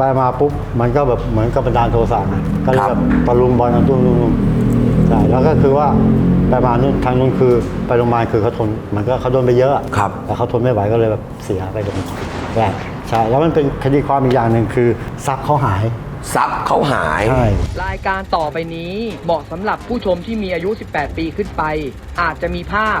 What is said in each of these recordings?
ไปมาปุ๊บมันก็แบบเหมือนกับบันดาลโทสะนะก็เลยครับแบบตะลุมบอลกันตุ้มตุ้มตุ้มใช่แล้วก็คือว่าไปมานู่นทางนู้นคือไปโรงพยาบาลคือเขาทนมันก็เขาโดนไปเยอะอะครับแต่เขาทนไม่ไหวก็เลยแบบเสียไปตรงแรกใช่แล้วมันเป็นคดีความอีกอย่างหนึ่งคือทรัพย์เขาหายทรัพย์เขาหายใช่รายการต่อไปนี้เหมาะสำหรับผู้ชมที่มีอายุ 18 ปีขึ้นไป อาจจะมีภาพ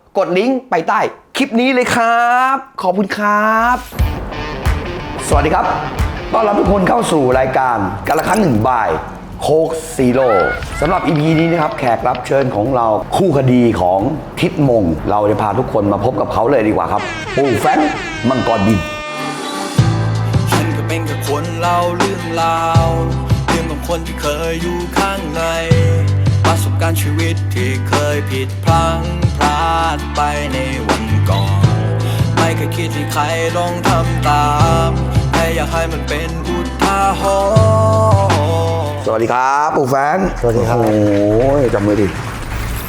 กดลิงก์ไปใต้คลิปนี้เลยครับ ขอบคุณครับ สวัสดีครับ ต้อนรับทุกคนเข้าสู่รายการกันละครั้งหนึ่งบ่ายโคกซีโร่สำหรับ EP นี้นะครับแขกรับเชิญของเราคู่คดีของทิศมง เราจะพาทุกคนมาพบกับเขาเลยดีกว่าครับปู่แฟงมังกรบินฉันก็เป็นแค่คนเล่าเรื่องราวเรื่องของคนที่เคยอยู่ข้างใน การณ์ชีวิตที่เคยผิดพลั้งพลาดไปในวันก่อน ไม่เคยคิดที่ใครลองทำตามแค่อยากให้มันเป็นอุทาหรณ์สวัสดีครับปู่แฟรงค์สวัสดีครับ โอ้โหจำมือดิ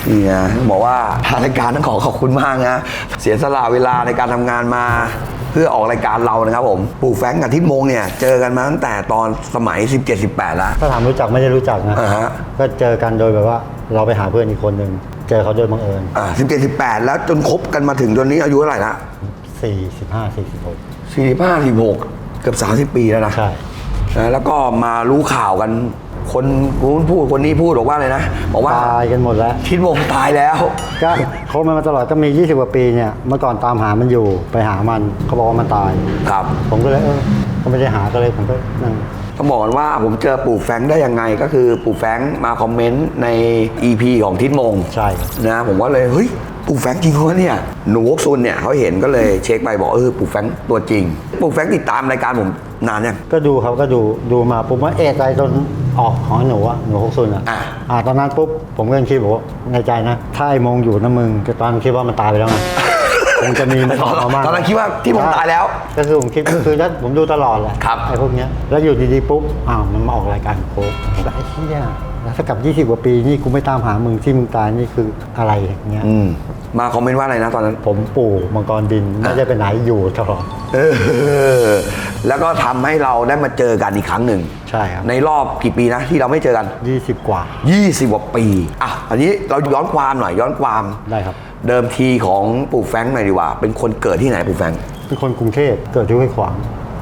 นี่นะต้องบอกว่าทางรายการต้องขอขอบคุณมากนะ เสียสละเวลาในการทำงานมา เพื่อออกรายการเรานะครับผมปู่แฟรงค์กับทิศมงเนี่ยเจอกันมาตั้งแต่ตอนสมัย 17-18แล้ว ถ้าถามรู้จักไม่ได้รู้จักนะอ่าฮะ ก็เจอกันโดยแบบว่าเราไปหาเพื่อนอีกคนหนึ่งเจอเขาโดยบังเอิญอ่าสิบเจ็ดสิบแปดแล้วจนคบกันมาถึงจนนี้อายุเท่าไหร่ละสี่สิบห้าสี่สิบหกสี่สิบห้าสิบหกเกือบสามสิบปีแล้วนะใช่ นะแล้วก็มารู้ข่าวกัน คนนู้นพูดคนนี้พูดบอกว่าอะไรนะบอกว่าตายกันหมดแล้วทิศวงตายแล้วก็คบมันมาตลอดก็มี 20กว่าปีเนี่ยเมื่อก่อนตามหามันอยู่ไปหามันเขาบอกว่ามันตายครับ ผมก็เลยเออก็ไม่ได้หาก็เลยผมก็นั่งต้องบอกกันว่าผมเจอปู่แฟรงค์ได้ยังไงก็คือปู่แฟรงค์มาคอมเมนต์ใน EP ของทิศมงใช่ครับนะผมก็เลยเฮ้ยปู่แฟรงค์จริงเหรอเนี่ยหนูวกซุนเนี่ยเขาเห็นก็เลยเช็คไปบอกเออปู่แฟรงค์ตัวจริงปู่แฟรงค์ติดตามรายการผม นานยัง ก็ดูเขาก็ดูดูมาผมว่าเอะใจจนออกของหนูอะหนูฮกซุนอะอะ อ่าตอนนั้นปุ๊บผมก็ยังคิดบอกว่าในใจนะ ถ้าไอ้มงอยู่นะมึงก็ตอนนั้นคิดว่ามันตายไปแล้วไงคงจะมีมันออกมาบ้างตอนนั้นคิดว่าที่ผมตายแล้ว ก็คือผมคิดคือถ้าผมดูตลอดแหละครับ ไอ้พวกเนี้ยแล้วอยู่ดีๆปุ๊บอ้าวมันมาออกรายการโค้กผมก็ไอ้เหี้ยแล้วถ้ากับ 20 กว่าปีนี่กูไม่ตามหามึงที่มึงตายนี่คืออะไรอย่างเงี้ย อืม มาคอมเมนต์ว่าอะไรนะตอนนั้น ผมปู่มังกรบินไม่ได้ไปไหนอยู่ตลอดเออแล้วก็ทำให้เราได้มาเจอกันอีกครั้งหนึ่งใช่ครับในรอบกี่ปีนะที่เราไม่เจอกัน20กว่า 20กว่าปีอะอันนี้เราย้อนความหน่อยย้อนความ ได้ครับ เดิมทีของปู่แฟรงค์หน่อยดีกว่า เป็นคนเกิดที่ไหนปู่แฟรงค์เป็นคนกรุงเทพเกิดที่ห้วยขวาง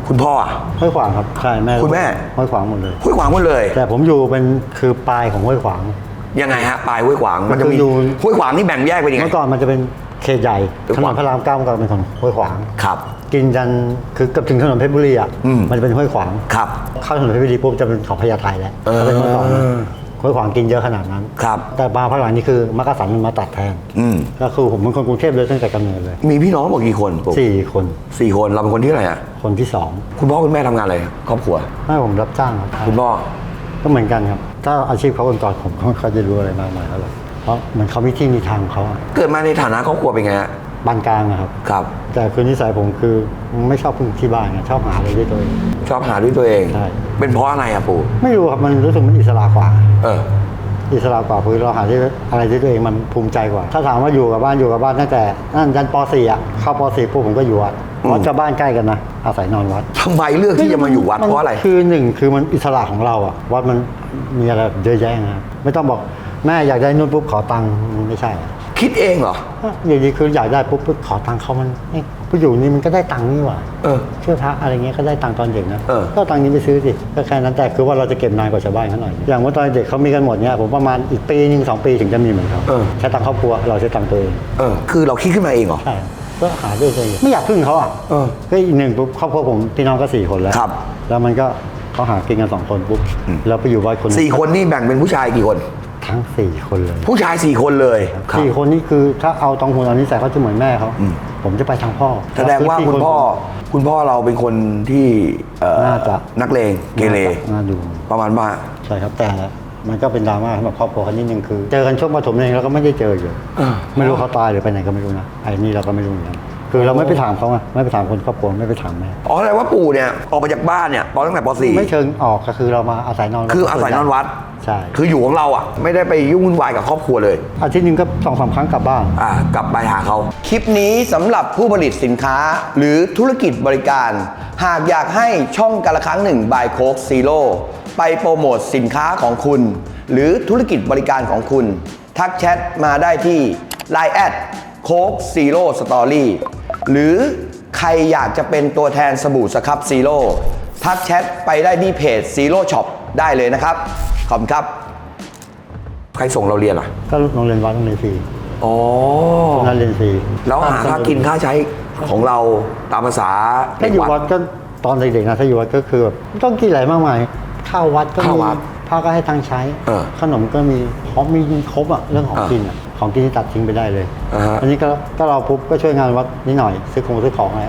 คุณพ่ออะ ห้วยขวางครับใช่แม่คุณแม่ ห้วยขวางหมดเลย ห้วยขวางหมดเลย แต่ผมอยู่เป็นคือปลายของห้วยขวาง ยังไงฮะปลายห้วยขวางมันจะมีก็คืออยู่ ห้วยขวางนี่แบ่งแยกเป็นยังไง เมื่อก่อนมันจะเป็นเขตใหญ่ห้วยถขนวางนพระรามเก้าเมื่อก่อนเป็นของห้วยขวาง ครับ กินจันทร์คือเกับถึงถนนเพชรบุรีอะอืม มันจะเป็นห้วยขวาง ครับ เข้าถนนเพชรบุรีปุ๊บจะเป็นเขาพญาไทแล้วเออถ้าเป็นเมื่อก่อนนะห้วยขวางกินเยอะขนาดนั้น ครับแต่มาภาคหลังนี่คือมักกะสันมันมาตัดแทนอืม ก็คือผมเป็นคนกรุงเทพเลยตั้งแต่กำเนิดเลยมีพี่น้องบอกกี่คนปู่สี่คนสี่คนเราเป็นคนที่เท่าไหร่อะคนที่สองคุณพ่อคุณแม่ทำงานอะไรครอบครัว แม่ผมรับจ้างครับคุณพ่อ ก็เหมือนกันครับ ถ้าอาชีพเขาก่อนผมเขาเขาจะรู้อะไรมากมายแล้วหรอกเพราะเหมือนเขามีที่มีทางของเขาอะเกิดมาในฐานะครอบครัวเป็นไงฮะปานกลางอะครับ ครับ แต่คือนิสัยผมคือไม่ชอบพึ่งที่บ้านไงชอบหาอะไรด้วยตัวเอง ชอบหาด้วยตัวเอง ใช่ เป็นเพราะอะไรอะปู่ไม่รู้ครับมันรู้สึกมันอิสระกว่า เออ อิสระกว่าคือเราหาที่อะไรที่ตัวเองมันภูมิใจกว่า ถ้าถามว่าอยู่กับบ้านอยู่กับบ้านตั้งแต่นั่นยันป .4 อะเข้าป .4 ปุ๊บผมก็อยู่วัด อืมวัดกับบ้านใกล้กันนะอาศัยนอนวัดทำไมเลือกที่จะมาอยู่วัดเพราะอะไร คือหนึ่งคือมันอิสระของเราอะวัดมันมีอะไรเยอะแยะนะไม่ต้องบอกแม่อยากได้นู่นปุ๊บขอตังค์มันไม่ใช่อะคิดเองเหรออยู่ดีคืออยากได้ปุ๊บปุ๊บขอตังค์เขามันเอ้ยผู้อยู่นี่มันก็ได้ตังค์นี่หว่าเออเชื่อพระอะไรเงี้ยก็ได้ตังค์ตอนเด็กนะเออก็เอาตังค์นี้ไปซื้อสิก็แค่นั้นแต่คือว่าเราจะเก็บนานกว่าชาวบ้านเขาหน่อยอย่างว่าตอนเด็กเขามีกันหมดเนี่ยผมประมาณอีกปีหนึ่งสองปีถึงจะมีเหมือนเขาเออใช้ตังค์ครอบครัวเราใช้ตังค์ตัวเองเออคือเราคิดขึ้นมาเองเหรอใช่ ก็หาด้วยตัวเองไม่อยากพึ่งเขาอะเออก็อีกหนึ่งปุ๊บครอบครัวผมพี่น้องก็สี่คนแล้วครับ แล้วมันก็เขาหากินกันสองคนปุ๊บเราไปอยู่บ้านคนหงสี่คนนี่แบ่งเป็นผู้ชายกี่คน ทั้งสี่คนเลย ผู้ชายสี่คนเลยครับสี่คนนี่คือถ้าเอาตองหูตอนนี้ใส่เขาจะเหมือนแม่เขาผมจะไปทางพ่อ แสดงว่าคุณพ่อคุณพ่อเราเป็นคนที่เอ่อน่าจะนักเลงเกเรน่าดูประมาณว่าใช่ครับแต่ มันก็เป็นดราม่าสำหรับครอบครัวเขานิดนึงคือเจอกันช่วงปฐมเองแล้วก็ไม่ได้เจออยู่อ่าไม่รู้เขาตายหรือไปไหนก็ไม่รู้นะไอ้นี่เราก็ไม่รู้เหมือนกันคือเราไม่ไปถามเขาไงไม่ไปถามคนครอบครัวไม่ไปถามแม่อ๋อแสดงว่าปู่เนี่ยออกมาจากบ้านเนี่ยตอนตั้งแต่ป .4 ไม่เชิงออกก็คือเรามาอาศัยนอนวัดคืออาศัยนอนวัดใช่คืออยู่ของเราอะไม่ได้ไปยุ่งวุ่นวายกับครอบครัวเลยอาทิตย์หนึ่งก็สองสามครั้งกลับบ้านอ่ากลับไปหาเขาคลิปนี้สำหรับผู้ผลิตสินค้าหรือธุรกิจบริการ หากอยากให้ช่องกันละครั้งหนึ่งบายโคกซีโร่ ไปโปรโมทสินค้าของคุณ หรือธุรกิจบริการของคุณ ทักแชทมาได้ที่ Line แอดโคกซีโร่สตอรี่หรือใครอยากจะเป็นตัวแทนสบู่สครับซีโร่ทักแชทไปได้ที่เพจซีโร่ช็อปได้เลยนะครับ ขอบคุณครับ ใครส่งเราเรียนอะ ก็โรงเรียนวัดโรงเรียนฟรีอ๋อนั่นเรียนฟรีแล้วหาค่ากินค่าใช้ของเราตามภาษาถ้าอยู่วัดก็ตอนเด็กๆนะถ้าอยู่วัดก็คือแบบไม่ต้องกินอะไรมากมาย ข้าววัดก็ข้าวมีวัดพระก็ให้ตังค์ใช้ เออขนมก็มีของมีครบอะเรื่องของอ่ากินอะของกินที่ตัดทิ้งไปได้เลยอ่าฮะอันนี้ก็ก็เราปุ๊บก็ช่วยงานวัดนิดหน่อยซื้อของซื้อของอะไร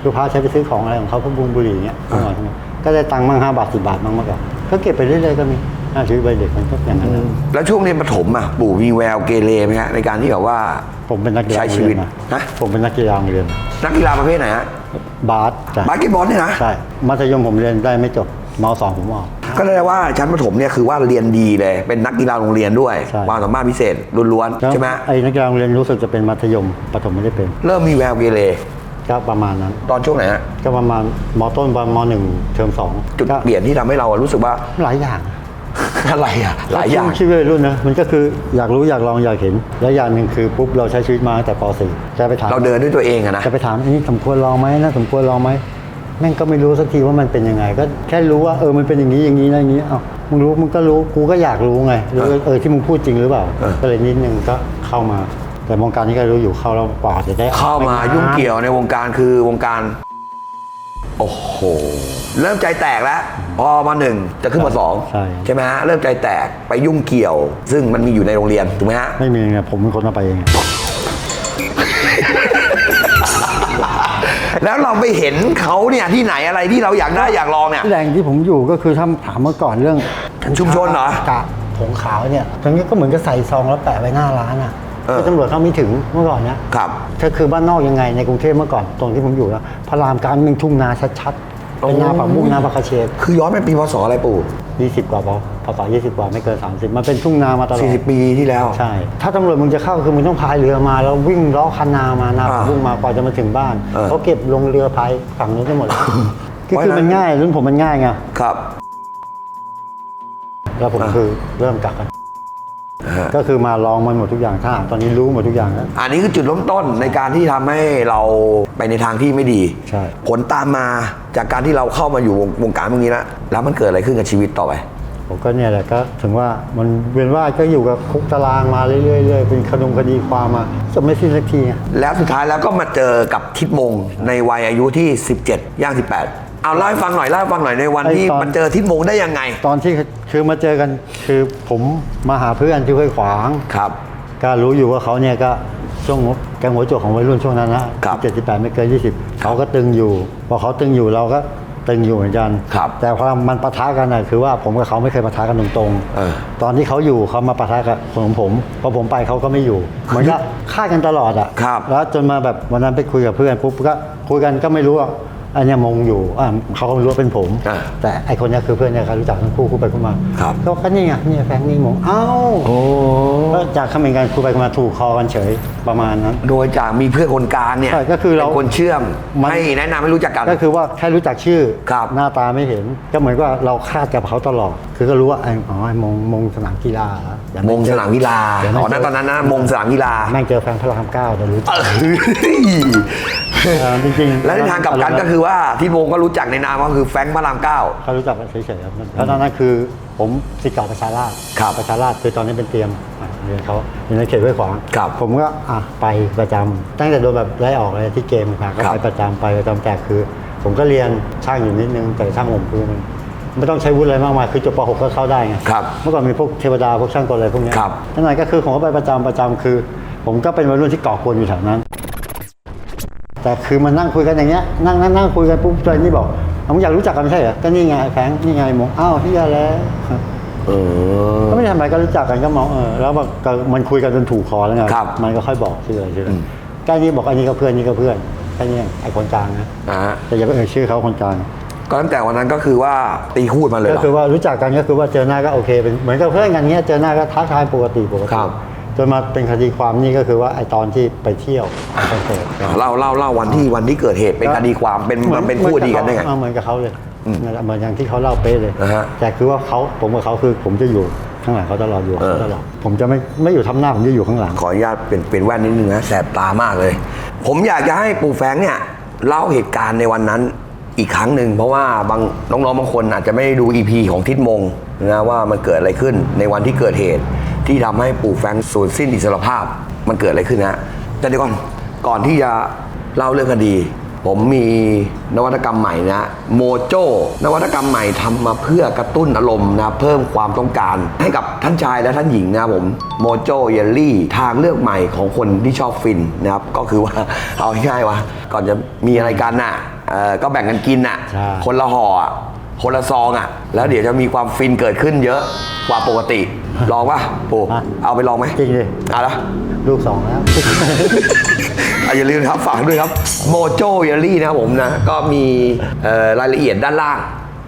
คือพระใช้ไปซื้อของอะไรของเขาพวกบุญบุหรี่เงี้ยนิดหน่อยก็ได้ตังค์มั่งห้าบาทสิบาทมั่งเมื่อก่อนก็เก็บไปเรื่อยๆก็มีน่าชีวิตวัยเด็กมันก็อย่างนั้นนะแล้วช่วงเรียนประถมอะปู่มีแววเกเรไหมฮะในการที่แบบว่า ผมเป็นนักกีฬาใช้ชีวิตโรงเรียนฮะผมเป็นนักกีฬาโรงเรียนนักกีฬาประเภทไหนฮะบาสจ้ะบาสเกตบอลเนี่ยนะใช่มัธยมผมเรียนได้ไม่จบมสองผมออก ก็ได้ว่าชั้นประถมเนี่ยคือว่าเรียนดีเลย เป็นนักกีฬาโรงเรียนด้วยใช่ ความสามารถพิเศษล้วนๆใช่ไหมฮะไอ้นักกีฬาโรงเรียนรู้สึกจะเป็นมัธยมปฐมไม่ได้เป็นเริ่มมีแววเกเรก็ประมาณนั้น ตอนช่วงไหนฮะก็ประมาณมต้นประมาณมหนึ่งเทอมสองจุดก็เปลี่ยนที่ทำให้เรารู้สึกว่า หลายอย่างอะไรอะหลายอย่าง ชีวิตวัยรุ่นนะมันก็คืออยากรู้อยากลองอยากเห็น และอย่างหนึ่งคือปุ๊บเราใช้ชีวิตมาตั้งแต่ป .4 จะไปถาม เราเดินด้วยตัวเองอะนะ จะไปถามอันนี้สมควรลองไหมน่าสมควรลองไหม แม่งก็ไม่รู้สักทีว่ามันเป็นยังไง ก็แค่รู้ว่าเออมันเป็นอย่างนี้อย่างนี้นะอย่างนี้เอ้ามึงรู้มึงก็รู้กูก็อยากรู้ไงรู้ว่าเออที่มึงพูดจริงหรือเปล่าเออก็เลยนิดนึงก็เข้ามา แต่วงการนี้ก็รู้อยู่เข้าแล้วกว่าจะได้ออกเข้ามาไปนนยุ่งเกี่ยวในวงการคือวงการโอ้โห เริ่มใจแตกแล้ว พอมาหนึ่งจะขึ้นมาสองใช่ใช่ไหมฮะ เริ่มใจแตกไปยุ่งเกี่ยว ซึ่งมันมีอยู่ในโรงเรียน ถูกไหมฮะ ไม่มีไงผมเป็นคนเอาไปเอง แล้วเราไปเห็นเขาเนี่ยที่ไหนอะไรที่เราอยากได้อยากลองเนี่ยแหล่งที่ผมอยู่ก็คือถ้าถามเมื่อก่อนเรื่องชุมชนเหรอ กะผงขาวเนี่ยตรงนี้ก็เหมือนกับใส่ซองแล้วแปะไว้หน้าร้านอะเออ ที่ตำรวจเข้าไม่ถึงเมื่อก่อนเนี้ยครับถ้าคือบ้านนอกยังไงในกรุงเทพเมื่อก่อนตรงที่ผมอยู่นะพระรามกลารเป็นทุ่งนาชัดๆ เป็นหน้าปากมุกหน้าปากคาเชดคือย้อนไปปีพศอะไรปู่ 20 กว่าพอพศ20 กว่าไม่เกิน 30 มันเป็นทุ่งนามาตลอด40 ปีที่แล้ว ใช่ ถ้าตำรวจมึงจะเข้าคือมึงต้องพายเรือมาแล้ววิ่งล้อคันนามานาอ่าพุ่งมากว่าจะมาถึงบ้านเออเขาเก็บลงเรือพายฝั่งนู้นทั้งหมดแล้วคือเพราะคือฉะนั้นมันง่ายรุ่นผมมันง่ายไงครับ แล้วผมอ่าคือเริ่มกักกันฮะ ก็คือมาลองมันหมดทุกอย่างถ้าหากตอนนี้รู้หมดทุกอย่างแล้วอันนี้คือจุดเริ่มต้นในการที่ทำให้เราไปในทางที่ไม่ดี ใช่ ผลตามมาจากการที่เราเข้ามาอยู่วงวงการพวกนี้แล้วแล้วมันเกิดอะไรขึ้นกับชีวิตต่อไปผมก็เนี่ยแหละก็ถึงว่ามันเวียนว่ายก็อยู่กับคุกตารางมาเรื่อยๆเรื่อยๆเป็นคดงคดีความมาจะไม่สิ้นสักทีไงแล้วสุดท้ายแล้วก็มาเจอกับทิดมงในวัยอายุที่ 17 ย่าง 18 เอาเล่าให้ฟังหน่อยเล่าให้ฟังหน่อยในวันที่มันเจอทิดมงได้ยังไงตอนที่คือมาเจอกันคือผมมาหาเพื่อนที่ห้วยขวาง ครับ ก็รู้อยู่ว่าเขาเนี่ยก็ช่วงแกงหัวโจกของวัยรุ่นช่วงนั้นนะครับเจ็ดสิบแปดไม่เกินยี่สิบเขาก็ตึงอยู่ พอเขาตึงอยู่เราก็ตึงอยู่เหมือนกัน ครับแต่พอมันปะทะกันนะคือว่าผมกับเขาไม่เคยปะทะกันตรงเออตอนที่เขาอยู่เขามาปะทะกับผมผมพอผมไปเขาก็ไม่อยู่เหมือนกับฆ่ากันตลอดอะครับแล้วจนมาแบบวันนั้นไปคุยกับเพื่อนปุ๊บก็คุยกันก็ไม่รู้ว่า อันเนี้ยมงอยู่อ่าเขาก็ไม่รู้ว่าเป็นผม อ่าแต่ไอคนเนี้ยคือเพื่อนเนี่ยเขารู้จักทั้งคู่คุยไปคุยมาครับก็ก็นี่ไงนี่แฟงนี่มงเอ้า โอ้ก็ จากคำเป็นการคุยไปคุยมาถูกคอกันเฉยประมาณนั้น โดยจากมีเพื่อนคนกลางเนี่ยใช่ก็คือเราป็นคนเชื่อมมัน ให้แนะนำให้รู้จักกัน ก็คือว่าแค่รู้จักชื่อ ครับ หน้าตาไม่เห็น ก็เหมือนว่าเราคาดกับเขาตลอด คือก็รู้ว่าไอ้อ๋อไอ้มงมงสนามกีฬาเหรอเดี๋ยวมแงงเจสนามกีฬาเดี๋ยวแม่อ๋อนั่นตอนนั้นนะมงสนามกีฬาแม่งเจอแฟนพระรามเก้าเดี๋ยวรู้เออเออจริงๆและในทางกลับกันก็คือว่าทิดมงก็รู้จักในนามก็คือแฟรงค์พระรามเก้า เขารู้จักกันเฉยๆครับแล้วตอนนั้นคือผมสิษย์เก่าประชาราชครับ ประชาราชคือตอนนี้เป็นเตรียมอะ เรียนเขาอยู่ในเขตห้วยขวางครับผมก็อะไปประจำตั้งแต่โดนแบบไล่ออกเลยที่เกมค่ะก็ครับไปประจำไปประจำแต่คือ ผมก็เรียนช่างอยู่นิดนึงแต่ช่างผมคือมันไม่ต้องใช้วุฒิอะไรมากมายคือจบป .6 ก็เข้าได้ไงครับเมื่อก่อนมีพวกเทวดาพวกช่างกลอะไรพวกเนี้ยครับนั่นไงก็คือผมก็ไปประจำประจำคือ ผมก็เป็นวัยรุ่นที่ก่อกวนอยู่แถวนั้น แต่คือมันนั่งคุยกันอย่างเงี้ยนั่งนั่งนั่งคุยกันปุ๊บใจนี่บอกเอามึงอยากรู้จักกันไม่ใช่เหรอก็นี่ไงไอ้แฟรงค์นี่ไงมองอ้าวที่แล้ว เออ ก็ไม่ได้ทำอะไรก็รู้จักกันก็มองเออแล้วมันก็มันคุยกันจนถูกคอแล้วไงครับมันก็ค่อยบอกชื่ออะไรชื่ออะไรอืม ใกล้นี้บอกอันนี้ก็เพื่อนนี่ก็เพื่อนแค่นี้เองไอ้คนกลางนะอ่าฮะแต่อย่าไปเอ่ยชื่อเขาคนกลางก็ตั้งแต่วันนั้นก็คือว่าตีคูดมาเลยเหก็รอ คือว่ารู้จักกันก็คือว่าเจอหน้าก็โอเคเป็นเหมือนกับเพื่อนกันเงี้ยเจอหน้าก็ทักทายปกติปกติครับ จนมาเป็นคดีความนี่ก็คือว่าไอ้ตอนที่ไปเที่ยวคอนเสิร์ต เล่าเล่าเล่าวันที่วันที่เกิดเหตุเป็นคดีความเป็นมันเป็นคู่ดีกันได้ไง เออเหมือนกับเขาเลยอืม นั่นแหละเหมือนอย่างที่เขาเล่าเป๊ะเลยนะฮะแต่คือว่าเขาผมกับเขาคือผมจะอยู่ข้างหลังเขาตลอดอยู่กับเออเขาตลอดผมจะไม่ไม่อยู่ทำหน้าผมจะอยู่ข้างหลัง ขออนุญาตเป็นเป็นแว่นนิดนึงนะแสบตามากเลย ผมอยากจะให้ปู่แฟรงค์เนี่ยเล่าเหตุการณ์ในวันนั้นอีกครั้งหนึ่งเพราะว่าบางน้องๆบางคนอาจจะไม่ได้ดู EP ของทิศมงนะว่ามันเกิดอะไรขึ้นในวันที่เกิดเหตุ ที่ทำให้ปู่แฟรงค์สูญสิ้นอิสรภาพมันเกิดอะไรขึ้นนะแต่เดี๋ยวก่อนก่อนที่จะเล่าเรื่องคดี ผมมีนวัตกรรมใหม่นะโมโจนวัตกรรมใหม่ทำมาเพื่อกระตุ้นอารมณ์นะเพิ่มความต้องการ ให้กับท่านชายและท่านหญิงนะครับผมโมโจเยลลี่ทางเลือกใหม่ของคนที่ชอบฟินนะครับก็คือว่าเอาง่ายๆว่า ก่อนจะมีอะไรกันน่ะเอ่อก็แบ่งกันกินน่ะใช่คนละห่ออะคนละซองอะ แล้วเดี๋ยวจะมีความฟินเกิดขึ้นเยอะกว่าปกติ ลองป่ะปู่อะเอาไปลองไหมจริงดิเอาละลูกสองแล้ว อะอย่าลืมนะครับฝากด้วยครับโมโจเยลลี่นะครับผมนะ ก็มีเอ่อรายละเอียดด้านล่าง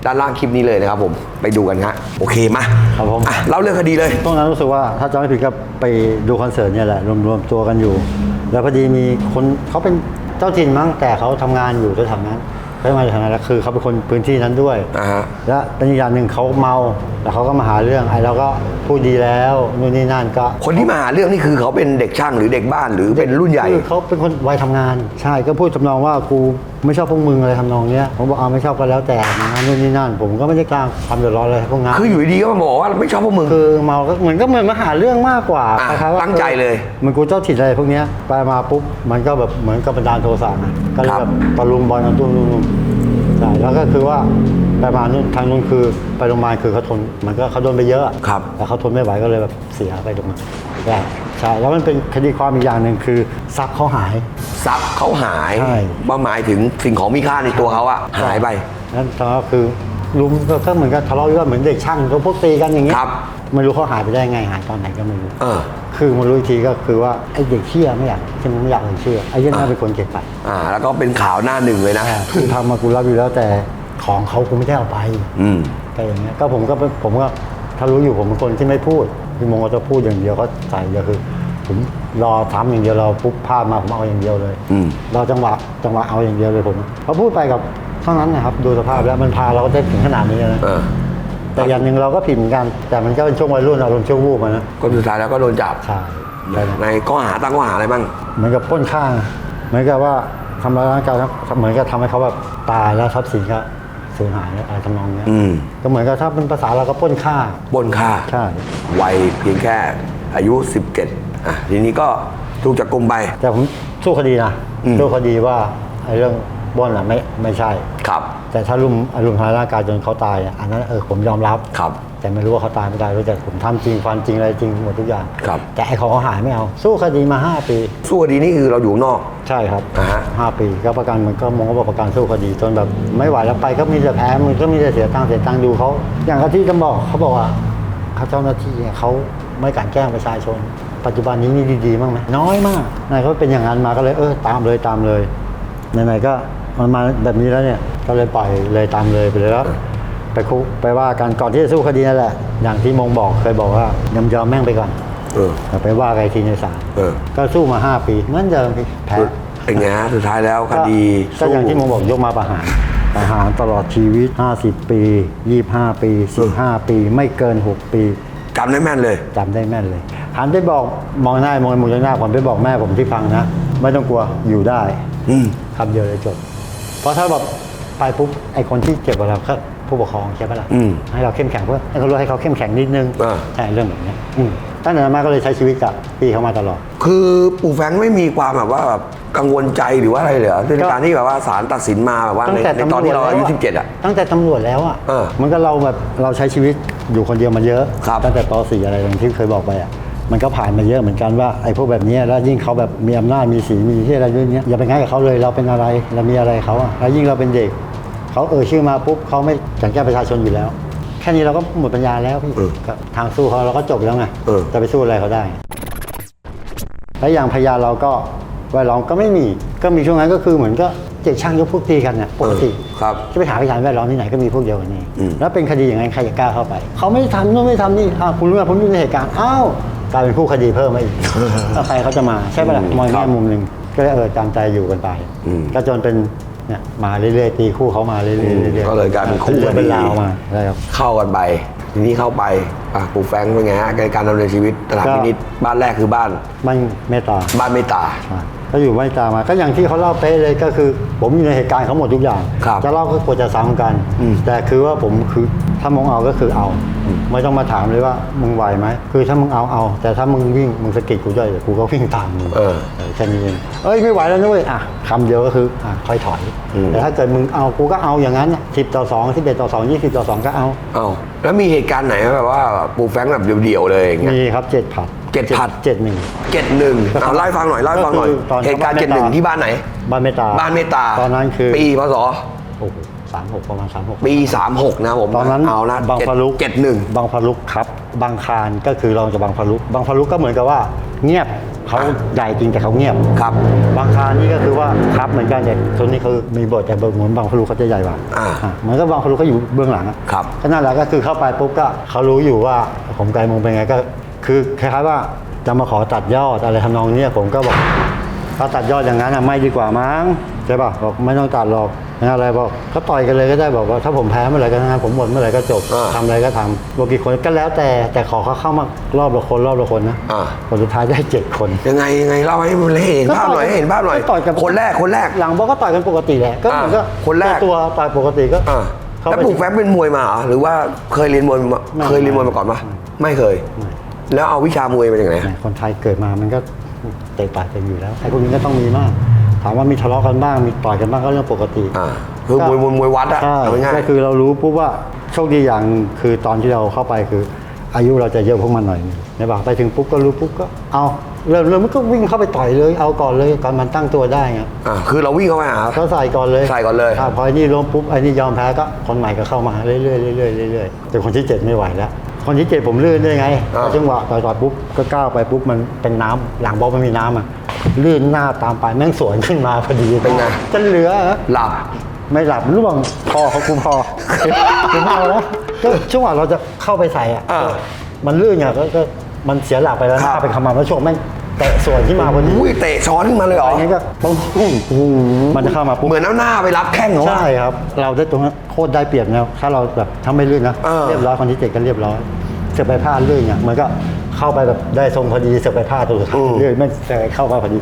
ด้านล่างคลิปนี้เลยนะครับผมไปดูกันฮะโอเคมาครับผม อะเล่าเรื่องคดีเลย ตรงนั้นรู้สึกว่าถ้าจำไม่ผิดก็ไปดูคอนเสิร์ตเนี่ยแหละรวมๆตัวกันอยู่ แล้วพอดีมีคนเขาเป็นเจ้าถิ่นมั้งแต่เขาทำงานอยู่แถวๆนั้น เขาทำงานอยู่แถวนั้นแล้วคือเขาเป็นคนพื้นที่นั้นด้วย อ่าฮะ และเป็นอีกอย่างหนึ่งเขาเมาแล้วเขาก็มาหาเรื่องไอ้เราก็พูดดีแล้วนู่นนี่นั่นก็คนที่มาหาเรื่องนี่คือเขาเป็นเด็กช่างหรือเด็กบ้านหรือเป็นรุ่นใหญ่ คือเขาเป็นคนวัยทำงาน ใช่ก็พูดทำนองว่ากูไม่ชอบพวกมึงอะไรทำนองเนี้ยผมบอกเอาไม่ชอบก็แล้วแต่นะนู่นนี่นั่น ผมก็ไม่ได้กล้าความเดือดร้อนอะไรให้พวกนั้นคืออยู่ดีๆก็มาบอกว่าไม่ชอบพวกมึง คือเมาก็เหมือนก็เหมือนมาหาเรื่องมากกว่าอะคล้ายๆว่าตั้งใจเลยเหมันกูเจ้าถิ่นอะไรพวกเนี้ยไปมาปุ๊บมันก็แบบเหมือนกับบันดาลโทสะนะก็เลยครับ แบบตะลุมบอลกันตุ้มตุ้มตุ้ม ใช่แล้วก็คือว่าไปมานู่นทางนู้นคือไปโรงพยาบาลคือเขาทนมันก็เขาโดนไปเยอะครับ แต่เขาทนไม่ไหวก็เลยแบบเสียไปโรงพยาบาลใช่ใช่แล้วมันเป็นคดีความอีกอย่างหนึ่งคือทรัพย์เขาหาย ทรัพย์เขาหายใช่ ว่าหมายถึงสิ่งของมีค่าในตัวเขาอะหายไป นั่นก็คือลุมก็ก็เหมือนกับทะเลาะวิวาทเหมือนเด็กช่างเขาพวกตีกันอย่างเงี้ยครับ ไม่รู้เขาหายไปได้ไงหายตอนไหนก็ไม่รู้เออคือมารู้อีกทีก็คือว่าไอ้เด็กเชี่ยไม่อยากที่มึงไม่อยากเลยเชื่อไอ้เหี้ยันน่าเป็นคนเก็บไปอ่า แล้วก็เป็นข่าวหน้าหนึ่งเลยนะกูทำมากูรับอยู่แล้วแต่ของเขากูไม่ได้เอาไป อืมก็อย่างเงี้ยก็ผมก็เป็นผมก็ถ้ารู้อยู่ผมเป็นคนที่ไม่พูดพี่มงก็จะพูดอย่างเดียวก็ใส่เดียวคือ ผมรอทำอย่างเดียวเราปุ๊บภาพมาผมเอาอย่างเดียวเลยอืม รอจังหวะจังหวะเอาอย่างเดียวเลยผมพอพูดไปกับเท่านั้นนะครับดูสภาพแล้วมันพาเราได้ถึงขนาดนี้นะเออ แต่อย่างหนึ่งเราก็ผิดเหมือนกัน แต่มันก็เป็นช่วงวัยรุ่นอารมณ์ชั่ววูบอะนะก็สุดท้ายแล้วก็โดนจับใช่ได้นะในข้อหาตั้งข้อหาอะไรบ้างเหมือนกับปล้นข้าง เหมือนกับว่าทำร้ายร่างกายเหมือนกับทำให้เขาแบบตายแล้วทรัพย์สินก็สูญหายอะไรทำนองเนี้ยอืมก็เหมือนกับถ้าเป็นภาษาเราก็ปล้นฆ่าบนค่าใช่ วัยเพียงแค่อายุ 17อะทีนี้ก็ถูกจับกลุ่มไป แต่ผมสู้คดีนะ อืม สู้คดีว่าไอ้เรื่องปล้นอะไม่ไม่ใช่ ครับ แต่ถ้ารุมอารมณ์ทำร้ายร่างกายจนเขาตายอะอันนั้นเออผมยอมรับ ครับ แต่ไม่รู้ว่าเขาตายไม่ตายรู้แต่ผมทำจริงฟันจริงอะไรจริงหมดทุกอย่าง ครับ แต่ไอ้ของเขาหายไม่เอา สู้คดีมาห้าปี สู้คดีนี้คือเราอยู่ข้างนอก ใช่ครับอ่าฮะ ห้าปีก็ประกันมันก็มองว่าประกันสู้คดีจนแบบไม่ไหวแล้วไปก็มีแต่แพ้มันก็มีแต่เสียตังค์เสียตังค์ดูเขาอย่างที่จะบอกเขาบอกว่าเขาเจ้าหน้าที่เขาไม่กลันแกล้งประชาชน ปัจจุบันนี้มีดีๆบ้างไหมน้อยมากนายเขาเป็นอย่างนั้นมาก็เลยเออตามเลยตามเลยไหนๆก็ มันมาแบบนี้แล้วเนี่ย ก็เลยปล่อยเลยตามเลยไปเลยแล้วไปคุกไปว่ากันก่อนที่จะสู้คดีนั่นแหละ อย่างที่มงบอกเคยบอกว่ายอมยอมๆแม่งไปก่อนเออแต่ไปว่ากันอีกทีในศาลเออ ก็สู้มาห้าปีเหมือนเดิมพี่แพ้เป็นไงฮะสุดท้ายแล้วคดีก็สู้อย่างที่ผมบอกยกมาประหารประหารตลอดชีวิต 50 ปี 25 ปี 15 ปี ไม่เกิน 6 ปีจำได้แม่นเลยจำได้แม่นเลยหันไปบอกมองหน้ามองมองหน้าผมไปบอกแม่ผมที่ฟังนะ ไม่ต้องกลัวอยู่ได้อืมคำเดียวเลยจบ เพราะถ้าแบบไปปุ๊บไอคนที่เจ็บกับเราก็ผู้ปกครองใช่ปะล่ะอืมให้เราเข้มแข็งเพื่อให้เขารู้ให้เขาเข้มแข็งนิดนึงอ่า ใช่เรื่องแบบเนี้ยอืมตั้งแต่นั้นมาก็เลยใช้ชีวิตกับพี่เขามาตลอด คือปู่แฟรงค์ไม่มีความแบบว่าแบบกังวลใจหรือว่าอะไรเหรอในการที่แบบว่าศาลตัดสินมาแบบว่าในในตอนที่เราอายุ17อะ ตั้งแต่ตำรวจแล้วอะเออมันก็เราแบบเราใช้ชีวิตอยู่คนเดียวมาเยอะ ครับตั้งแต่ป .4 อะไรอย่างที่เคยบอกไปอะ มันก็ผ่านมาเยอะเหมือนกันว่าไอ้พวกแบบเนี้ยแล้วยิ่งเขาแบบมีอำนาจมีสีมีที่อะไรด้วยเนี้ยอย่าไปง่ายกับเขาเลยเราเป็นอะไรเรามีอะไรเขาอะแล้วยิ่งเราเป็นเด็กเขาเออชื่อมาปุ๊บเขาไม่กันแก้ประชาชนอยู่แล้ว แค่นี้เราก็หมดปัญญาแล้วพี่เออกับทางสู้เขาเราก็จบแล้วไงเออจะไปสู้อะไรเขาได้แล้วอย่างพยานเราก็แวดล้อมก็ไม่มีก็มีช่วงนั้นก็คือเหมือนก็เจ็ดช่างยกพวกตีกันเนี่ยปกติครับจะไปหาพยานแวดล้อมที่ไหนก็มีพวกเดียวกันนี้อืมแล้วเป็นคดีอย่างนั้นใครจะกล้าเข้าไป เขาไม่ทำนู่นไม่ทำนี่อ้าวคุณรู้ไหมผมอยู่ในเหตุการณ์อ้าว กลายเป็นผู้คดีเพิ่มมาอีกแล้วใครเขาจะมาใช่ปะล่ะมองแง่มุมหนึ่งก็เลยเออตามใจอยู่กันไปอืมก็จนเป็นเนี่ยมาเรื่อยๆตีคู่เขามาเรื่อยๆอืมเรื่อยๆก็เลยกลายเป็นคู่เรื่องเป็นคดีราวมาใช่ครับ เข้ากันไป ทีนี้เข้าไปอะปู่แฟรงค์เป็นไงฮะในการดำเนินชีวิตตลาดก็ พินิจบ้านแรกคือบ้าน มันเมตตา บ้านเมตตาอ่า ก็อยู่ไม่ตามมา ก็อย่างที่เขาเล่าเป๊ะเลยก็คือ ผมอยู่ในเหตุการณ์เขาหมดทุกอย่าง ครับจะเล่าก็กลัวจะซ้ำกัน อืม แต่คือว่าผมคือถ้ามองเอาก็คือเอา ไม่ต้องมาถามเลยว่ามึงไหวไหมคือถ้ามึงเอาเอา แต่ถ้ามึงวิ่งมึงสะกิดกูด้วยเดี๋ยวกูก็วิ่งตามมึงเออเออแค่นี้เองเอ้ยไม่ไหวแล้วนุ้ยอะคำเดียวก็คืออะค่อยถอย อืม แต่ถ้าเกิดมึงเอากูก็เอาอย่างนั้นสิบต่อสองสิบเอ็ดต่อสองยี่สิบต่อสองก็เอา เอาแล้วมีเหตุการณ์ไหนไหมแบบว่าปู่แฟรงค์แบบเดี่ยวๆเลยอย่างเงี้ย มีครับเจ็ดผัด เจ็ดผัดเจ็ดหนึ่งเจ็ดหนึ่งเอาไล่าให้ฟังหน่อยไล่าให้ฟังหน่อย ก็คือตอน เหตุการณ์บ้านเจ็ดเมตหนึ่งตาที่บ้านไหน บ้านเมตตาบ้านเมตตาตอนนั้นคือปีพศโอ้โหสามหกประมาณสามหกปีสามหกนะผมตอนนั้นเอาละบางพารุกเจ็ดหนึ่ง บางพารุกครับ บางคารก็คือรองจากบางพารุกบางพารุกก็เหมือนกับว่า เงียบเขาใหญ่จริงแต่เขาเงียบครับ บางคารนี่ก็คือว่าครับเหมือนกันแต่ตัวนี้คือมีบทแต่บทเหมือนบางพารุกเขาจะใหญ่กว่าอ่าอะเหมือนกับบางพารุกเขาอยู่เบื้องหลังอะครับ ก็นั่นแหละก็คือเข้าไปปุ๊บก็เขารู้อยู่ว่าผมไกลมงเป็นไงก็ คือคล้ายๆว่าจะมาขอตัดยอดอะไรทำนองเนี้ยผมก็บอก ถ้าตัดยอดอย่างนั้นอะไม่ดีกว่ามั้งใช่ป่ะบอกไม่ต้องตัดหรอกงั้นอะไรบอกก็ต่อยกันเลยก็ได้บอกว่าถ้าผมแพ้เมื่อไหร่ก็งั้นผมหมดเมื่อไหร่ก็จบอ่าทำอะไรก็ทำบอกกี่คนก็แล้วแต่แต่ขอเขาเข้ามารอบละคนรอบละคนนะอ่าคนสุดท้ายได้เจ็ดคน ยังไงยังไงเล่าให้มันเห็นภาพหน่อยให้เห็นภาพหน่อยก็ต่อยกันคนแรกคนแรกหลังบอกก็ต่อยกันปกติแหละก็เหมือนก็อ่าคนแรกตัวต่อยปกติก็อ่าเข้าแล้วไปปู่แฟรงค์เป็นมวยมาเหรอหรือว่าเคยเรียนมวยมาไม่เคยเรียนมวยมาก่อนปะไม่เคย แล้วเอาวิชามวยมาจากไหน แหมคนไทยเกิดมามันก็เตะต่อยกันอยู่แล้วไอ้พวกนี้ก็ต้องมีมาก ถามว่ามีทะเลาะกันบ้างมีต่อยกันบ้างก็เรื่องปกติอ่าคือมวยมวยมวยวัดอะใช่เอาง่ายก็คือเรารู้ปุ๊บว่าโชคดีอย่างคือตอนที่เราเข้าไปคือ อายุเราจะเยอะพวกมันหน่อยนึงในบ่าไปถึงปุ๊บก็รู้ปุ๊บก็เอาเริ่มเริ่มมันก็วิ่งเข้าไปต่อยเลย เอาก่อนเลยก่อนมันตั้งตัวได้ไงอ่าคือเราวิ่งเข้าไปหา ก็ใส่ก่อนเลยใส่ก่อนเลยาพอไอ้นี่ล้มปุ๊บไอ้นี่ยอมแพ้ก็คนใหม่ก็เข้ามาเรื่อยๆเรื่อยๆเรื่อยๆแต่คนที่เจ็ดไม่ไหวแล้ว คนที่เจ็ดผมลื่นด้วยไงอ่า จังหวะต่อยๆปุ๊บก็ก้าวไปปุ๊บมันเป็นน้ำหลังบล็อกมันมีน้ำอะลื่นหน้าตามไปแม่งสวนขึ้นมาพอดีเป็นไง จะเหลือเหรอ หลับ ไม่หลับร่วงคอเขาคุมคอคือไม่เอาแล้วก็ช่วงหวะเราจะเข้าไปใส่อะอ่ามันลื่นไงก็ก็มันเสียหลักไปแล้วครับหน้าไปขมาแล้วโชคแม่ง เตะสวนที่มาพอดีอุ้ยเตะช้อนขึ้นมาเลยเหรออันนี้ก็ปุ้งปุ้งปุ้งมันจะเข้ามาปุ๊บเหมือนเอาหน้าไปรับแข้งเขาอะ ใช่ครับ เราได้ตรงนั้นโคตรได้เปรียบนะถ้าเราแบบถ้าไม่ลื่นนะเออ เรียบร้อยคนที่เจ็ดก็เรียบร้อยเสือกไปพลาดลื่นเนี่ยเหมือนก็เข้าไปแบบได้ทรงพอดีเสือกไปพลาดตัวสุดท้ายลื่นไม่เสือกเข้าไปพอดี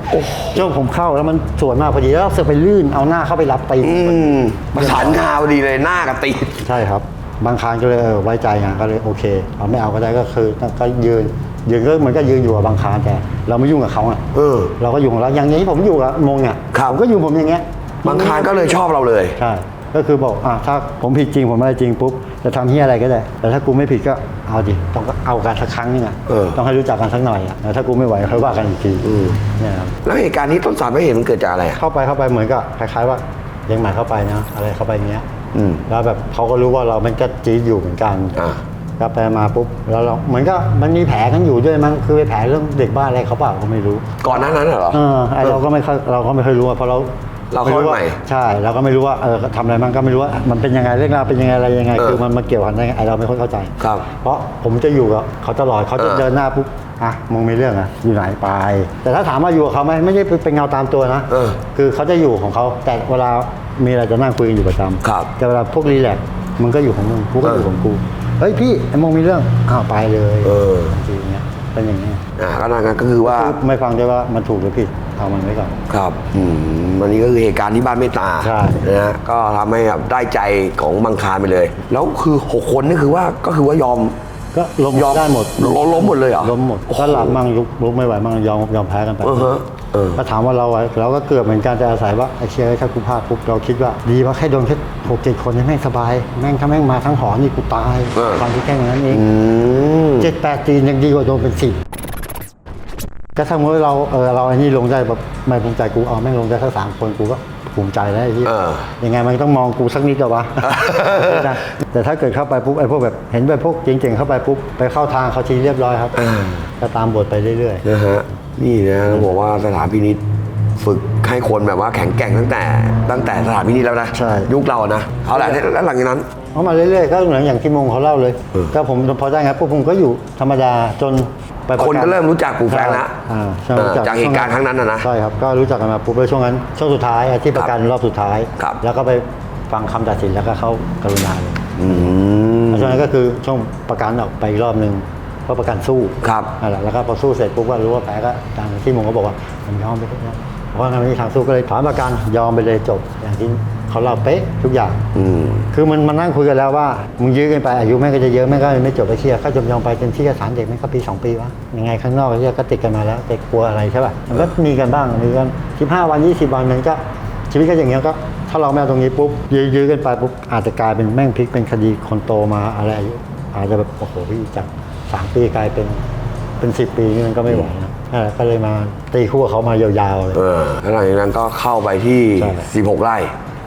ช่วงผมเข้าแล้วมันสวนมากพอดีแล้วเสือกไปลื่นเอาหน้าเข้าไปรับตีอืมประสานงาพอดีเลยหน้ากับตีน ใช่ครับ บางครั้งก็เลยเออไว้ใจไงก็เลยโอเค เอาไม่เอาก็ได้ก็คือก็ยืน ยืนก็เหมือนก็ยืนอยู่กับบางครั้งแต่เราไม่ยุ่งกับเขาอะเออ เราก็อยู่ของเราอย่างนี้ผมอยู่กับมงเนี่ยครับ ผมก็อยู่ผมอย่างเงี้ยบางครั้งก็เลยชอบเราเลย ใช่ก็คือบอกอะถ้าผมผิดจริงผมอะไรจริงปุ๊บจะทำที่อะไรก็ได้ แต่ถ้ากูไม่ผิดก็เอาดิต้องก็เอากันสักครั้งนึงอะเออ ต้องให้รู้จักกันสักหน่อยอะแล้วถ้ากูไม่ไหวค่อยว่ากันอีกทีอืมเนี่ยครับ แล้วเหตุการณ์นี้ต้นสายไม่เห็นมันเกิดจากอะไรอะเข้าไปเข้าไปเหมือนกับคล้ายๆว่ายังใหม่เข้าไปนะอะไรเข้าไปอย่างเงี้ยอืมแล้วแบบเขาก็รู้ว่าเรามันก็จี๊ดอยู่เหมือนกันอ่า ก็ไปมาปุ๊บแล้วเราเหมือนก็มันมีแผลกันอยู่ด้วยมั้งคือไปแผลเรื่องเด็กบ้านอะไรเขาเปล่าก็ไม่รู้ก่อนหน้านั้นเหรอ เออไอเราก็ไม่ค่อยเราก็ไม่ค่อยรู้อะเพราะเราเราเข้าไม่ว่าใหม่ใช่เราก็ไม่รู้ว่าเออทำอะไรมันก็ไม่รู้ว่ามันเป็นยังไงเรื่องราวเป็นยังไงอะไรยังไง เออคือมันมาเกี่ยวกันได้ไงไอเราไม่ค่อยเข้าใจครับเพราะผมจะอยู่กับเขาตลอดเขาจะเออ เดินหน้าปุ๊บอะมึงมีเรื่องอะอยู่ไหนไป แต่ถ้าถามว่าอยู่กับเขาไหมไม่ใช่เป็นเงาตามตัวนะเออคือเขาจะอยู่ของเขาแต่เวลามีอะไรจะนั่งคุยกันอยู่ประจำครับแต่เวลาพวกรีแลกซ์มึงก็อยู่ของมึงกูก็อยู่ของกู เฮ้ยพี่ไอ้มงมีเรื่องอ้าวไปเลยเออ จริงๆเนี้ยเป็นอย่างนี้ยอ่าก็นั่นก็คือว่าไม่ฟังด้วยว่ามันถูกหรือผิดเอามันไว้ก่อน ครับอืมวันนี้ก็คือเหตุการณ์ที่บ้านเมตตาใช่ นะฮะก็ทำให้แบบได้ใจของบางคารไปเลย แล้วคือหกคนนี่คือว่าก็คือว่ายอม ก็ล้มยอมได้หมดล้มล้มหมดเลยเหรอล้มหมดโอ้โก็หลับมั่งลุกลุกไม่ไหวมั่งยอมยอมแพ้กันไปเออฮะเออก็ถามว่าเราไหวเราก็เกือบเหมือนกันแต่อาศัยว่าไอ้เชียร์ถ้ากูพลาดปุ๊บเราคิดว่า ดีว่าแค่โดนแค่หกเจ็ดคนนี่แม่งสบาย แม่งถ้าแม่งมาทั้งหอนี่กูตายเออความที่แค่นั้นเองอืมเจ็ดแปดตีนยังดีกว่าโดนเป็นสิบก็ถ้าสมมติเราเออเราไอ้นี่ลงได้แบบไม่ภูมิใจกูเอาแม่งลงได้แค่สามคนกูก็ ภูมิใจแล้วไอ้ที่เออยังไงมันต้องมองกูสักนิดก็วะ นะแต่ถ้าเกิดเข้าไปปุ๊บไอ้พวกแบบเห็นแบบพวกเจ๋งๆเข้าไปปุ๊บไปเข้าทางเขาทีเรียบร้อยครับเออก็ตามบทไปเรื่อย นะฮะนี่นะต้องบอกว่าสถานพินิษฝึกให้คนแบบว่าแข็งแกร่งตั้งแต่ตั้งแต่สถานพินิษแล้วนะใช่ ยุคเรานะเอาละแล้วหลังจากนั้น ๆเขามาเรื่อยๆก็เหมือนอย่างที่มงเขาเล่าเลยเออก็ผมพอได้ครับพวกผมก็อยู่ธรรมดาจน ไปประคนก็เริ่มรู้จักปู่แฟรงค์แล้วอ่าใช่เออรู้จากเหตุการณ์ครั้งนั้นน่ะนะใช่ครับก็รู้จักกันมาปุ๊บแล้วช่วงนั้นช่วงสุดท้ายอะที่ประกันรอบสุดท้าย ครับ แล้วก็ไปฟังคำตัดสินแล้วก็เข้ากรุณาเลยอืมช่วงนั้นก็คือช่วงประกันออกไปอีกรอบหนึ่งเพราะประกันสู้ครับนั่นแหละแล้วก็พอสู้เสร็จปุ๊บก็รู้ว่าแพ้ก็ทางที่มงก็บอกว่ามันยอมไปเถอะนะเพราะงั้นไม่มีทางสู้ก็เลยถอนประกันยอมไปเลยจบอย่างที่ เขาเล่าเป๊ะทุกอย่างอืมคือมันมานั่งคุยกันแล้วว่ามึงยื้อกันไปอายุแม่งก็จะเยอะแม่งก็ไม่จบไปเชียร์ก็จมยอมไปจนที่สารเด็กแม่งก็ปีสองปีวะยังไงข้างนอกเชียก็ติดกันมาแล้วแต่กลัวอะไรใช่ป่ะมันก็มีกันบ้างมีกันสิบห้าวันยี่สิบวันมันก็ชีวิตก็อย่างเงี้ยก็ถ้าเราไม่เอาตรงนี้ปุ๊บยื้อยื้อกันไปปุ๊บอาจจะกลายเป็นแม่งพลิกเป็นคดีคนโตมาอะไรอายุอาจจะแบบโอ้โหพี่จากสามปีกลายเป็นเป็นสิบปีนี่มันก็ไม่ไหวนะนั่นแหละก็เลยมาตีคู่กับเขามายาวๆเลยเออแล้วหลังจากนั้นก็เข้าไปที่ใช่16 ไร่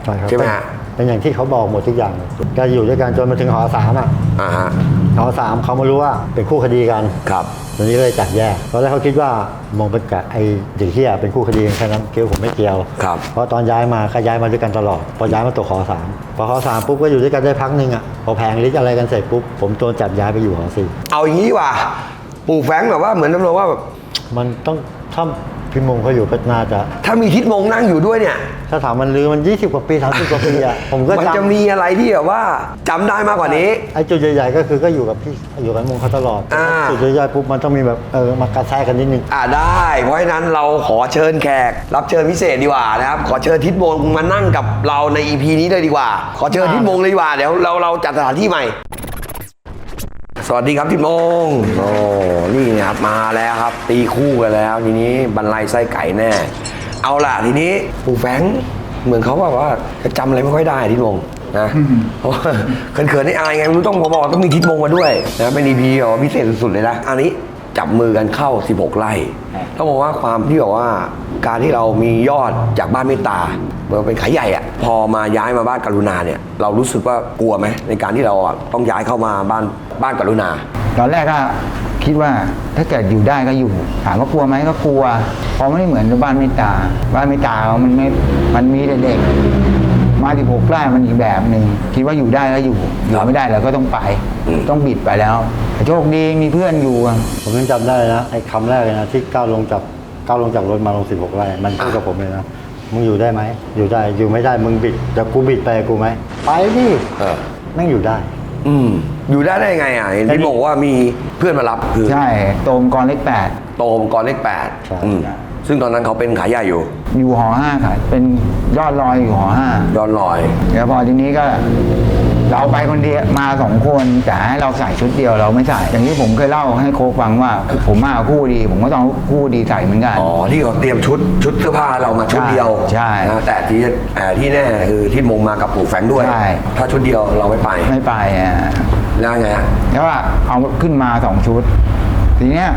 ใช่ครับใช่ไหมฮะเป็นอย่างที่เขาบอกหมดทุกอย่างเลยก็อยู่ด้วยกันจนมาถึงหอสามอะอ่าฮะหอสามเขามารู้ว่าเป็นคู่คดีกันครับตอนนี้ก็เลยจัดแยกตอนแรกเขาคิดว่ามองเป็นกับไอ้เด็กเฮียเป็นคู่คดีกันแค่นั้นเกี่ยวผมไม่เกี่ยวครับเพราะตอนย้ายมาก็ย้ายมาด้วยกันตลอดพอย้ายมาตกหอสามพอหอสามปุ๊บก็อยู่ด้วยกันได้พักหนึ่งอะพอแพงลิสอะไรกันเสร็จปุ๊บผมโดนจับย้ายไปอยู่หอสี่เอาอย่างนี้ดีกว่าปู่แฟรงค์แบบว่าเหมือนตำรวจว่าแบบมันต้องถ้า พี่มงเขาอยู่ก็น่าจะ ถ้ามีทิศมงนั่งอยู่ด้วยเนี่ย ถ้าถามมันลือมัน 20 กว่าปี 30 กว่าปีอะ ผมก็มันจะจำมีอะไรที่แบบว่าจำได้มากกว่านี้ ไอ้จุดใหญ่ๆก็คือก็อยู่กับพี่อยู่กับมงเขาตลอดอ่า จุดใหญ่ๆปุ๊บมันต้องมีแบบเออมากระแทกกันนิดนึง อ่าได้เพราะฉะนั้นเราขอเชิญแขก รับเชิญพิเศษดีกว่านะครับ ขอเชิญทิศมงมานั่งกับเราใน EP นี้เลยดีกว่า ขอเชิญทิศมงเลยดีกว่าเดี๋ยวเราเราจัดสถานที่ใหม่ สวัสดีครับทิศมงโอ้นี่นะครับมาแล้วครับ ตีคู่กันแล้ว ทีนี้บรรลัยไส้ไก่แน่ เอาล่ะทีนี้ปูแฟงเหมือนเขาแบบว่าจะจำอะไรไม่ค่อยได้ทิศมงนะเพราะเขินๆนี่อายไงไม่รู้ต้องบอกต้องมีทิศมงมาด้วยนะเป็น EP แบบว่าพิเศษสุดๆเลยนะอันนี้จับมือกันเข้า 16 ไร่ต้องบอกว่าความที่แบบว่าการที่เรามียอดจากบ้านเมตตามันเป็นขายใหญ่อะ พอมาย้ายมาบ้านกรุณาเนี่ย เรารู้สึกว่ากลัวไหมในการที่เราอะต้องย้ายเข้ามาบ้านบ้านกรุณา ตอนแรกก็คิดว่าถ้าเกิดอยู่ได้ก็อยู่ ถามว่ากลัวไหมก็กลัวเพราะไม่ได้เหมือนบ้านเมตตา บ้านเมตตามันไม่มันมีแต่เด็กมาที่หกไร่มันอีกแบบหนึ่งคิดว่าอยู่ได้ก็อยู่อยู่ไม่ได้เราก็ต้องไปอืมต้องบิดไปแล้วแต่โชคดีมีเพื่อนอยู่อะผมยังจำได้เลยนะไอ้คำแรกเลยนะที่ก้าวลงจากก้าวลงจากรถมาลง16ไร่มันพูดกับผมเลยนะ มึงอยู่ได้ไหม อยู่ได้ อยู่ไม่ได้ มึงบิดจะกูบิดไปกับกูไหม ไปดิเออ แม่งอยู่ได้ อืม อยู่ได้ได้ยังไงอะเห็นที่บอกว่ามีเพื่อนมารับคือใช่โตมกรเลขแปด โตมกรเลขแปดใช่ อืมซึ่งตอนนั้นเขาเป็นขายใหญ่อยู่ อยู่หอห้าค่ะ เป็นยอดลอยอยู่หอห้าย้อนลอย แล้วพอทีนี้ก็ เราไปคนเดียวมาสองคนแต่ให้เราใส่ชุดเดียวเราไม่ใส่ อย่างที่ผมเคยเล่าให้โค้กฟังว่าผมมาคู่ดี ผมก็ต้องเอาคู่ดีใส่เหมือนกัน อ๋อที่เขาเตรียมชุดชุดเสื้อผ้าเรามาชุดเดียวใช่นะแต่ที่เอ่อที่แน่คือที่มงมากับปู่แฝงด้วย ใช่ ถ้าชุดเดียวเราไม่ไปไม่ไปอะ แล้วไงฮะ แล้วว่าเอาขึ้นมาสองชุด ทีเนี้ย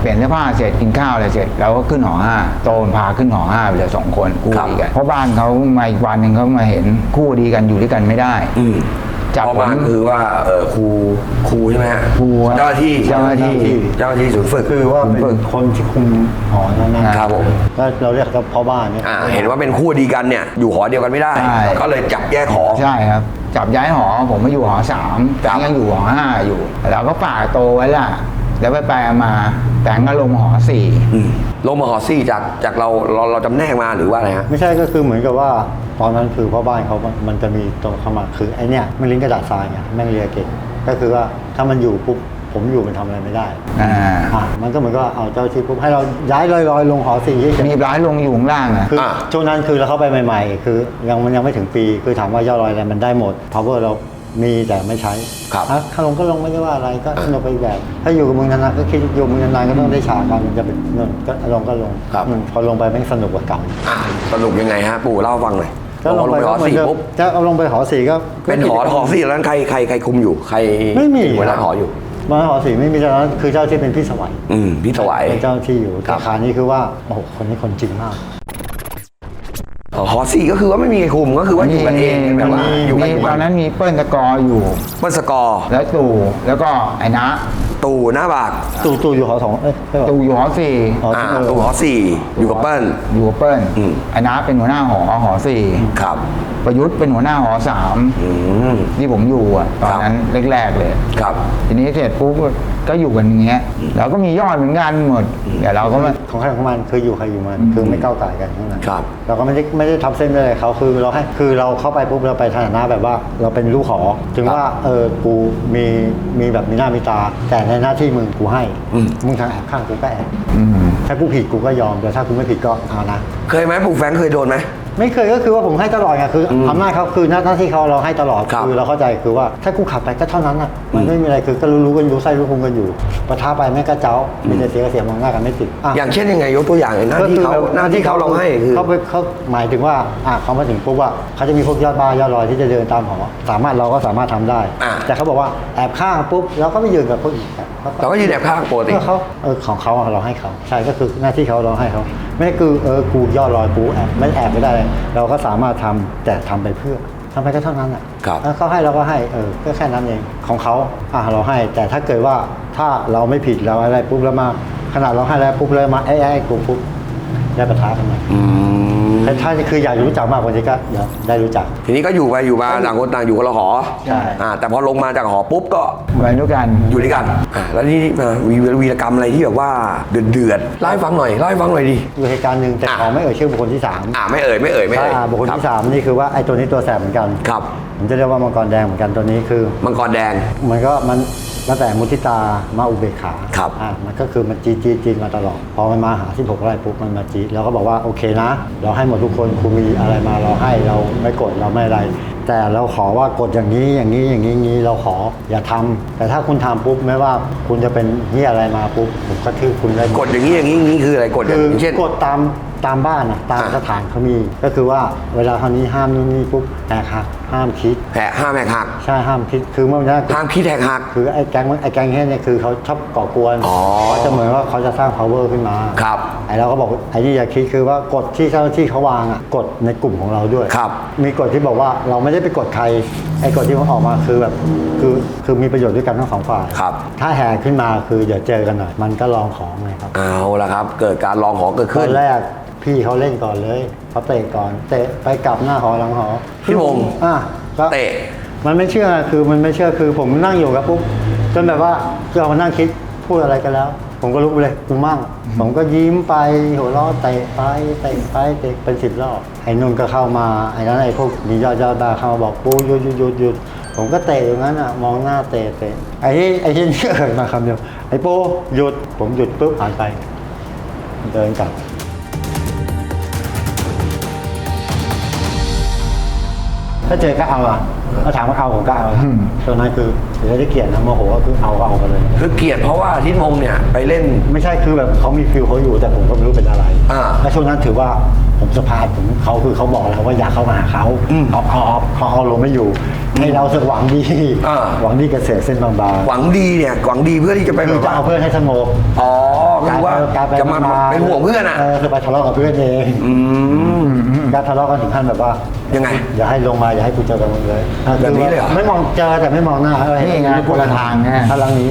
เปลี่ยนเสื้อผ้าเสร็จกินข้าวอะไรเสร็จเราก็ขึ้นหอห้าโตนพาขึ้นหอห้าไปเลยสองคนคู่ครับดีกันเพราะบ้านเขามาอีกวันหนึ่งเขามาเห็นคู่ดีกันอยู่ด้วยกันไม่ได้อืมจับเพราะว่าผมคือว่าเออครูครูใช่ไหมฮะครูเจ้าหน้าที่เจ้าหน้าที่เจ้าหน้าที่ศูนย์ฝึกคือว่าเป็นผมฝึกคนที่คุมหอนั้นนะครับผมก็เราเรียกเขาพ่อบ้านเนี่ยอ่าเห็นว่าเป็นคู่ดีกันเนี่ยอยู่หอเดียวกันไม่ได้ใช่ก็เลยจับแยกหอใช่ครับจับย้ายหอผมมาอยู่หอสามแตงยังอยู่หอห้าอยู่ เราก็ฝากโตไว้ล่ะ แล้วไปไปๆมาแตงก็ลงหอสี่อืมลงมาหอซี่จากจากเราเราเราจำแนกมาหรือว่าอะไรฮะ ไม่ใช่ก็คือเหมือนกับว่าตอนนั้นคือพ่อบ้านเขามันมันจะมีตรงเข้ามาคือไอเนี่ยมันลิ้นกระดาษทรายไงแม่งเรียเก่งก็คือว่าถ้ามันอยู่ปุ๊บผมอยู่มันทำอะไรไม่ได้อ่าอะมันก็เหมือนก็เอาเจ้าที่ปุ๊บให้เราย้ายลอยๆลงหอสี่เฉยมีร้ายลงอยู่ข้างล่างอะ ๆคืออาช่วงนั้นคือเราเข้าไปใหม่ ๆ คือยังมันยังไม่ถึงปีคือถามว่ายอดลอยอะไรมันได้หมด power เรา มีแต่ไม่ใช้ครับอะถ้าลงก็ลงไม่ได้ว่าอะไรก็สนุกไปอีกแบบ ถ้าอยู่กับมึงนานๆก็คิดอยู่กับมึงนานๆก็ต้องได้ฉากกันมันจะเป็นเงินก็ลงก็ลงครับอืมพอลงไปแม่งสนุกกว่าเก่าอะสรุปยังไงฮะปู่เล่าให้ฟังหน่อยก็ลงไปพอลงไปหอก็เหมือนสี่เดิมปุ๊บจะเอาลงไปหอสี่ก็ก็เป็นหอหอสี่แล้วนั้นใครใครใครคุมอยู่ใครไม่มีเป็นหัวหน้าหออยู่บ้านหอสีไม่มีเจ้าหน้าที่คือเจ้าที่เป็นพี่สวัยอืมพี่ถวายเป็นเจ้าหน้าที่อยู่ครัแต่บคานี้คือว่าโอ้โหคนนี้คนจริงมากอ๋อ หอสี่ก็คือว่าไม่มีใครคุมก็คือว่าอยู่กันเองแบบว่าอยู่กันมีอยู่ตกัอนนนั้นมีเปิ้ลตะกออยู่ เปิ้ลสกอร์แล้วตู่แล้วก็ไอ้นะตู่หน้าบากตู่ตู่อยู่หอสองเอ้ยใช่ปะ ตู่อยู่หอสี่อ๋ออ่าเออตู่หอสี่อยู่กับเปิ้ล อยู่กับเปิ้ลอืม ไอ้นะเป็นหัวหน้าหอหอสี่ครับประยุทธ์เป็นหัวหน้าหอสามอืม ที่ผมอยู่อะตอนนั้นแรกๆเลย ครับ ทีนี้เสร็จปุ๊บก็อยู่กันอย่างเงี้ยเราก็มียอดเหมือนกันหมดแต่เราก็ไม่ ของใครของมันคืออยู่ใครอยู่มันคือไม่ก้าวไก่กันทั้งนั้นครับ เราก็ไม่ได้ไม่ได้ทับเส้นอะไรเขาคือเราให้คือเราเข้าไปปุ๊บเราไปฐานะแบบว่าเราเป็นลูกหอถึงว่าเออกูมีมีแบบมีหน้ามีตา แต่ในหน้าที่มึงกูให้อืม มึงทางแอบข้างกูก็แอบอืม ถ้ากูผิดกูก็ยอมแต่ถ้ากูไม่ผิดก็เอานะ เคยไหมปู่แฟรงค์เคยโดนไหม ไม่เคยก็คือว่าผมให้ตลอดไงคืออมอำนาจเขาคือหน้าหน้าที่เขาเราให้ตลอดครับคือเราเข้าใจคือว่าถ้ากูขับไปก็เท่านั้นอะมันอืมไม่มีอะไรคือก็รู้ๆกันรู้ไส้รู้พุงกันอยู่ปะท้าไปแม่งก็เจ้ามีแต่เสียก็เสียมองหน้ากันไม่ติดะอย่างเช่นยังไงยกตัวอย่างหน่อยหน้าที่เขาหน้าที่เขาเราให้คือ เขาไปเขาหมายถึงว่าอะเขามาถึงปุ๊บว่าเขาจะมีพวกยอดบ้ายอดลอยที่จะเดินตามหอสามารถเราก็สามารถทำได้ อะ แต่เขาบอกว่าแอบข้างปุ๊บเราก็ไปยืนกับพวกอีกแบบเราก็ยืนแอบข้างปกติ เออเขาเออของเขาอะเราให้เขาใช่ก็คือหน้าที่เขาเราให้เขา ไม่ได้คือเออกูยอดลอยกูแอบไม่แอบไม่ได้เราก็สามารถทำแต่ทำไปเพื่อทำไปก็เท่านั้นอะครับแล้วเขาให้เราก็ให้เออก็แค่นั้นเองของเขาอะเราให้ แต่ถ้าเกิดว่าถ้าเราไม่ผิดเราอะไรปุ๊บแล้วมาขนาดเราให้แล้วปุ๊บเลยมาไอ้ไอ้กูปุ๊บได้ประทะกันมาอืม แต่ถ้าคืออยากรู้จักมากกว่านี้ก็เดี๋ยวได้รู้จัก ทีนี้ก็อยู่ไปอยู่มาต่างคนต่างอยู่คนละหอใช่ อ่าแต่พอลงมาจากหอปุ๊บก็ไปด้วยกันอยู่ด้วยกันอ่าแล้วนี่มาวีวีรกรรมอะไรที่แบบว่าเดือดเดือดๆเล่าให้ฟังหน่อยเล่าให้ฟังหน่อยดิอยู่เหตุการณ์หนึ่งแต่อะ ขอไม่เอ่ยชื่อบุคคลที่สามอ่าไม่เอ่ยไม่เอ่ยไม่เอ่ยอ่าบุคคลรับที่สามนี่คือว่าไอ้ตัวนี้ตัวแสบเหมือนกัน ครับ ผมจะเรียกว่ามังกรแดงเหมือนกันตัวนี้คือ มังกรแดง มันก็มัน ตั้งแต่มุทิตามาอุเบกขาครับอ่ามันก็คือมันจีดจีดจีดมาตลอด พอมันมาหาที่หกไร่ปุ๊บมันมาจีดเราก็บอกว่าโอเคนะ เราให้หมดทุกคนคุณมีอะไรมาเราให้เราไม่กดเราไม่อะไร แต่เราขอว่ากดอย่างนี้อย่างนี้อย่างนี้อย่างนี้เราขออย่าทำแต่ถ้าคุณทำปุ๊บไม่ว่าคุณจะเป็นเฮียอะไรมาปุ๊บผมก็ทืบคุณได้หมดกดอย่างนี้อย่างนี้อย่างนี้คืออะไรกดอคือย่างเช่นกดตามตามบ้านอะตามอะสถานเขามี ก็คือว่าเวลาเท่านี้ห้ามนู่นนี่ปุ๊บแหกหักห้ามคิดแผลห้ามแหกหักใช่ห้ามคิดคือเมื่อวันนั้นห้ามคิดแหกหักคือไอ้แก๊งไอ้แก๊งเฮี้ยเนี่ยคือเขาชอบก่อกวนอ๋อเขาจะเหมือนว่าเขาจะสร้าง power ขึ้นมาครับไอ้เราก็บอกไอ้นี่อย่าคิดคือว่ากฎที่เจ้าหน้าที่เขาวางอะกฎในกลุ่มของเราด้วยครับมีกฎที่บอกว่าเราไม่ได้ไปกดใครไอ้กฎที่มันออกมาคือแบบคือคือมีประโยชน์ด้วยกันทั้งสองฝ่ายครับ ถ้าแหกขึ้นมาคือเดี๋ยวเจอกันหน่อย มันก็ลองของไงครับเอาละครับ เกิดการลองหอเกิดตขึ้อน นแรกพี่เขาเล่นก่อนเลยเขาเตะก่อนเตะไปกลับหน้าหอหลังหอพี่วงอะก็ เตะ มันไม่เชื่อคือมันไม่เชื่อคือผมนั่งอยู่กับปุ๊บจนแบบว่าเรามานั่งคิดพูดอะไรกันแล้ว ผมก็ลุกไปเลยกูมั่งผมก็ยิ้มไปหัวเราะเตะไปเตะไปเตะเป็นสิบรอบไอ้นุ่นก็เข้ามาไอ้นั้นไอ้พวกมียอดยอดบ้าเข้ามาบอกปูหยุดหยุดหยุดหยุดผมก็เตะอย่างนั้นอะมองหน้าเตะเตะไอ้ที่ไอ้ที่นี่เอ่ยมาคำเดียวไอ้ปูหยุดผมหยุดปุ๊บผ่านไป เดินกลับถ้าเจอก็เอาอะ ถ้าถามว่าเอาผมก็เอาอืมตอนนั้นคือเดี๋ยวได้เกลียดนะโมโหก็คือเอาก็เอากันเลย คือเกลียดเพราะว่าทิศมงเนี่ยไปเล่น ไม่ใช่คือแบบเขามีฟิลเขาอยู่แต่ผมก็ไม่รู้เป็นอะไรอ่าและช่วงนั้นถือว่าผมสะพายผมเขาคือเขาบอกแล้วว่าอยากเข้ามาหาเขาอืมเขาเขาเขาเอาลงไม่อยู่ให้เราสึกหวังดีอ่า หวังดีเกษตรเส้นบางหวังดีเนี่ยหวังดีเพื่อที่จะไปๆแบคือบจะว่าเอาเพื่อนให้สงบอ๋อคือว่าการไปจะมาเป็นห่วงเพื่อนอะเออคือไปทะเลาะกับเพื่อนเองอืม การทะเลาะกันถึงขั้นแบบว่ายังไง อย่าให้ลงมาอย่าให้กูเจอกันมึงเลยแบบนี้เลยเหรอไม่มองเจอแต่ไม่มองหน้าอะไรนี่ไงคนละทางไงถ้าหลังนี้